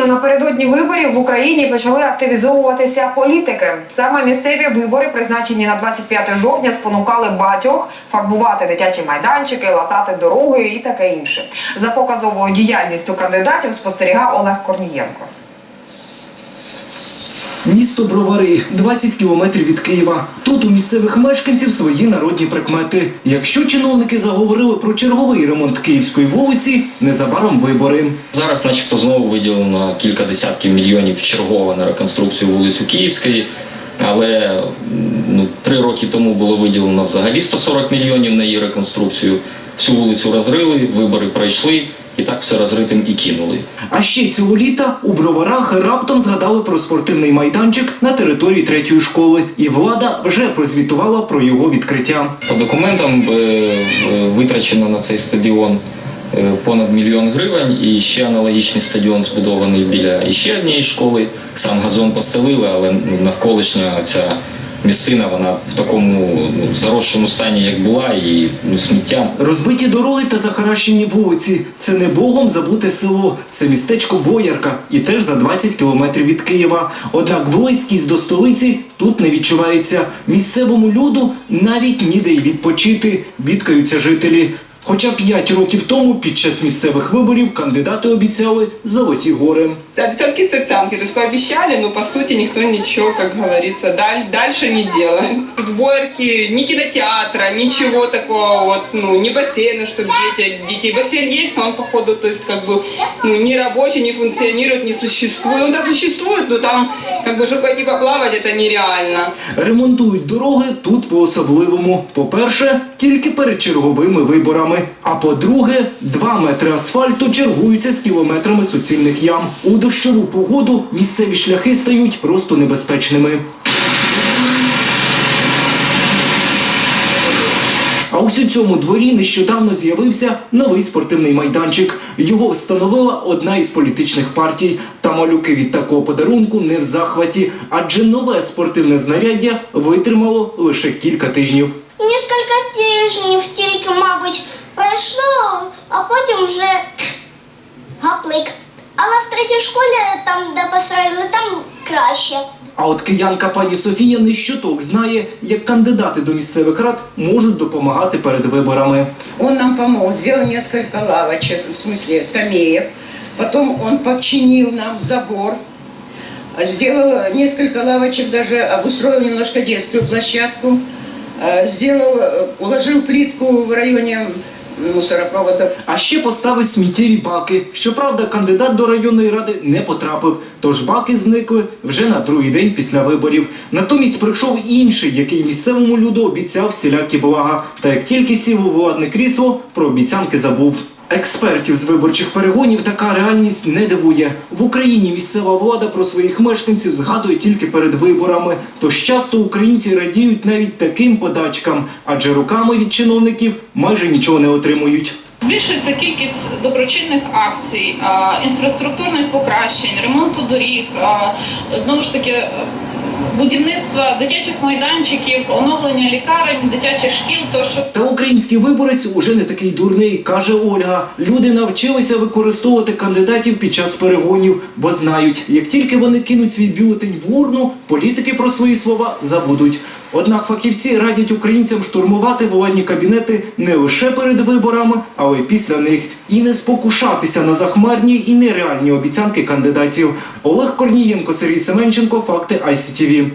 Традиційно напередодні виборів в Україні почали активізовуватися політики. Саме місцеві вибори, призначені на 25 жовтня, спонукали багатьох фарбувати дитячі майданчики, латати дороги і таке інше. За показовою діяльністю кандидатів спостерігав Олег Корнієнко. Місто Бровари 20 кілометрів від Києва. Тут у місцевих мешканців свої народні прикмети. Якщо чиновники заговорили про черговий ремонт Київської вулиці, незабаром вибори. Зараз, начебто, знову виділено кілька десятків мільйонів чергово на реконструкцію вулицю Київської. Але ну, три роки тому було виділено взагалі 140 мільйонів на її реконструкцію. Всю вулицю розрили, вибори пройшли, і так все розритим і кинули. А ще цього літа у Броварах раптом згадали про спортивний майданчик на території третьої школи, і влада вже прозвітувала про його відкриття. По документам е, е, витрачено на цей стадіон е, понад мільйон гривень, і ще аналогічний стадіон збудований біля іще однієї школи. Сам газон постелили, але навколишня ця місцина вона в такому ну, заросшому стані, як була, і ну, сміття. Розбиті дороги та захаращені вулиці це не богом забуте село. Це містечко Боярка і теж за 20 кілометрів від Києва. Однак близькість до столиці тут не відчувається. Місцевому люду навіть ніде й відпочити, бідкаються жителі. Хоча 5 років тому під час місцевих виборів кандидати обіцяли золоті гори. Обіцянки це цянки. То есть пообещали, но по сути никто ничего, как говорится, даль- дальше не делает. Тут в Боярке ни кинотеатра, ничего такого, вот, ну, ни бассейна, чтобы дети, детей. Бассейн есть, но он, походу, то есть, как бы, ну, не рабочий, не функционирует, не существует. Он да существует, но там, как бы, чтобы пойти поплавать, это нереально. Ремонтують дороги тут по-особливому. По-перше, тільки перед черговими виборами. А по-друге, два метри асфальту чергуються з кілометрами суцільних ям. У дощову погоду місцеві шляхи стають просто небезпечними. А ось у цьому дворі нещодавно з'явився новий спортивний майданчик. Його встановила одна із політичних партій. Та малюки від такого подарунку не в захваті, адже нове спортивне знаряддя витримало лише кілька тижнів. Несколько тижнів тільки, мабуть, пройшло, а потім вже гаплик. Але в третій школі, там, де посередили, там краще. А от киянка пані Софія не щоток знає, як кандидати до місцевих рад можуть допомагати перед виборами. Он нам помог, сделал несколько лавочек, в смысле скамеек. Потом он починил нам забор, сделал несколько лавочек, даже обустроил немножко детскую площадку. а, Сделал, э, уложил плитку в районе мусоропровода. А ще поставив сміттєві баки. Щоправда, кандидат до районної ради не потрапив, тож баки зникли вже на другий день після виборів. Натомість прийшов інший, який місцевому люду обіцяв всілякі блага. Та як тільки сів у владне крісло, про обіцянки забув. Експертів з виборчих перегонів така реальність не дивує. В Україні місцева влада про своїх мешканців згадує тільки перед виборами. Тож часто українці радіють навіть таким подачкам, адже руками від чиновників майже нічого не отримують. Збільшується кількість доброчинних акцій, інфраструктурних покращень, ремонту доріг, знову ж таки. Будівництва дитячих майданчиків, оновлення лікарень, дитячих шкіл, тощо Та український виборець уже не такий дурний, каже Ольга. Люди навчилися використовувати кандидатів під час перегонів, бо знають, як тільки вони кинуть свій бюлетень в урну, політики про свої слова забудуть. Однак фахівці радять українцям штурмувати владні кабінети не лише перед виборами, але й після них, і не спокушатися на захмарні і нереальні обіцянки кандидатів. Олег Корнієнко, Сергій Семенченко, факти ICTV.